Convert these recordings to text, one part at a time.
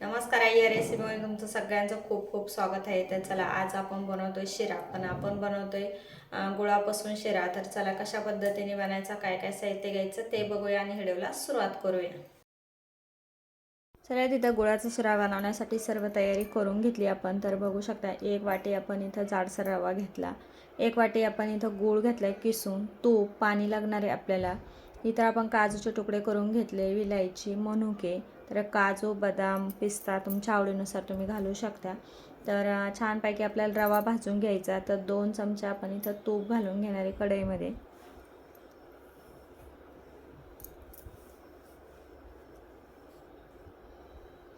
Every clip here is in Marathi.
नमस्कार आई या रेसिपीमध्ये तुमचं सगळ्यांचं खूप खूप स्वागत आहे. तर चला आज आपण बनवतोय शिरा. पण आपण बनवतोय आहे गुळापासून शिरा. तर चला कशा पद्धतीने बनायचा काय काय साहित्य घ्यायचं ते बघूया आणि व्हिडिओला सुरुवात करूया. चला तिथं गुळाचा शिरा बनवण्यासाठी सर्व तयारी करून घेतली आपण. तर बघू शकता एक वाटी आपण इथं जाडसर रवा घेतला. एक वाटी आपण इथं गूळ घेतला किसून. तूप पाणी लागणार आहे आपल्याला. इथं आपण काजूचे तुकडे करून घेतले विलायची मनुके. तर काजू बदाम पिस्ता तुमच्या आवडीनुसार तुम्ही घालू शकता. तर छानपैकी आपल्याला रवा भाजून घ्यायचा. तर दोन चमचे आपण इथं तूप घालून घेणार आहे कढईमध्ये.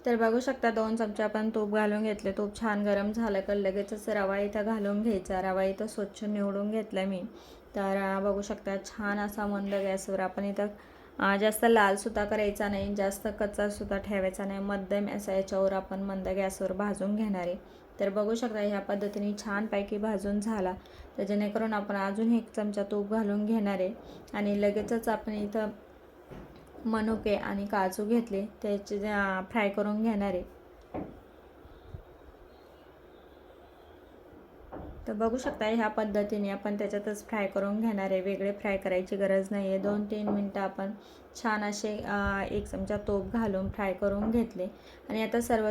तर बघू शकता दोन चमचे आपण तूप घालून घेतले. तूप छान गरम झालं का लगेचच रवा इथं घालून घ्यायचा. रवा इथं स्वच्छ निवडून घेतला मी. तर बघू शकता छान असा मंद गॅसवर आपण इथं जास्त लालसुद्धा करायचा नाही जास्त कच्चासुद्धा ठेवायचा नाही. मध्यम असा याच्यावर आपण मंद गॅसवर भाजून घेणार आहे. तर बघू शकता ह्या पद्धतीने छानपैकी भाजून झाला. तर जेणेकरून आपण अजून एक चमचा तूप घालून घेणार आहे. आणि लगेचच आपण इथं मनुके आणि काजू घेतले त्याचे फ्राय करून घेणार आहे. तर बघू शकता ह्या पद्धतीने आपण त्याच्यातच फ्राय करून घेणार आहे. वेगळे फ्राय करायची गरज नाही आहे दोन तीन मिनटं आपण छान असे एक चमचा तूप घालून फ्राय करून घेतले. आणि आता सर्व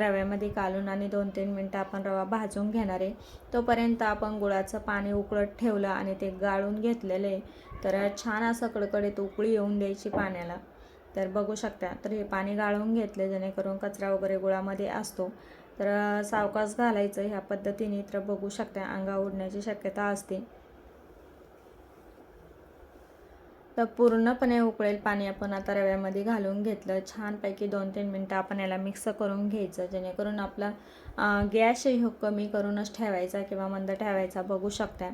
रव्यामध्ये घालून आणि दोन तीन मिनटं आपण रवा भाजून घेणार आहे. तोपर्यंत आपण गुळाचं पाणी उकळत ठेवलं आणि ते गाळून घेतलेलं. आहे तर छान असं कडकडीत उकळी येऊन द्यायची पाण्याला. तर बघू शकता तर हे पाणी गाळून घेतले जेणेकरून कचरा वगैरे गुळामध्ये असतो. तर सावकाश घालायचं ह्या पद्धतीने तर बघू शकता अंगा उडण्याची शक्यता असते. तर पूर्णपणे उकळेल पाणी आपण आता रव्यामध्ये घालून घेतलं. छानपैकी दोन तीन मिनटं आपण याला मिक्स करून घ्यायचं. जेणेकरून आपला गॅस गॅसही हो कमी करूनच ठेवायचा किंवा मंद ठेवायचा बघू शकता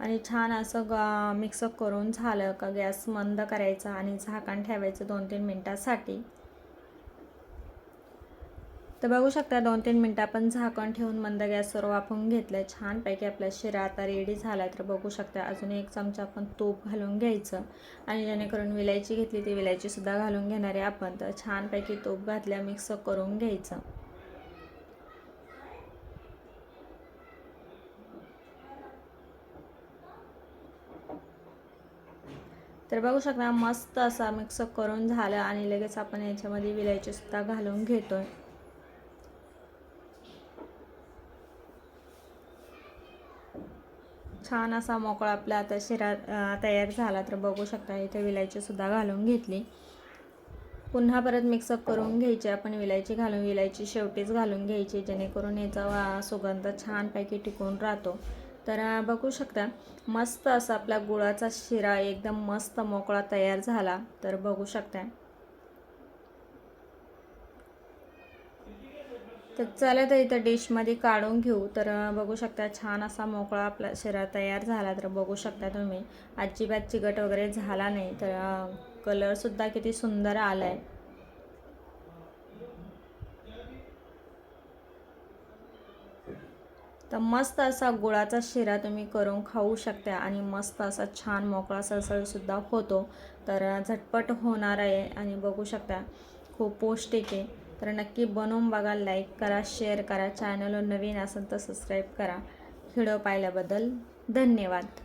आणि छान असं ग मिक्स करून झालं का गॅस मंद करायचा आणि झाकण ठेवायचं दोन तीन मिनटासाठी. तर बघू शकता दोन तीन मिनटं आपण झाकण ठेवून मंद गॅसवर वाफवून घेतलं आहे छानपैकी आपला शिरा आता रेडी झाला आहे तर बघू शकता अजून एक चमचा आपण तूप घालून घ्यायचं. आणि जेणेकरून विलायची घेतली ती विलायचीसुद्धा घालून घेणार आहे आपण. तर छानपैकी तूप घातल्या मिक्स करून घ्यायचं. तर बघू शकता मस्त असा मिक्स करून झालं. आणि लगेच आपण याच्यामध्ये विलायचीसुद्धा घालून घेतो आहे छान असा मोकळा आपला आता शिरा तयार झाला तर बघू शकता इथे विलायचीसुद्धा घालून घेतली. पुन्हा परत मिक्सअप करून घ्यायची आपण विलायची घालून विलायची शेवटीच घालून घ्यायची जेणेकरून याचा वा- सुगंध छानपैकी टिकून राहतो. तर बघू शकता मस्त असा आपला गुळाचा शिरा एकदम मस्त मोकळा तयार झाला. तर बघू शकता. तर चला तर इथं डिशमध्ये काढून घेऊ. तर बघू शकता छान असा मोकळा आपला शिरा तयार झाला तर बघू शकता तुम्ही. अजिबात चिकट वगैरे झाला नाही. तर कलरसुद्धा किती सुंदर आला आहे तर मस्त असा गुळाचा शिरा तुम्ही करून खाऊ शकता आणि मस्त असा छान मोकळा सळसळसुद्धा होतो. तर झटपट होणार आहे आणि बघू शकता खूप पौष्टिक आहे. तर नक्की बनवून बघा लाईक करा शेअर करा. चॅनलवर नवीन असेल तर सबस्क्राईब करा. व्हिडिओ पाहिल्याबद्दल धन्यवाद.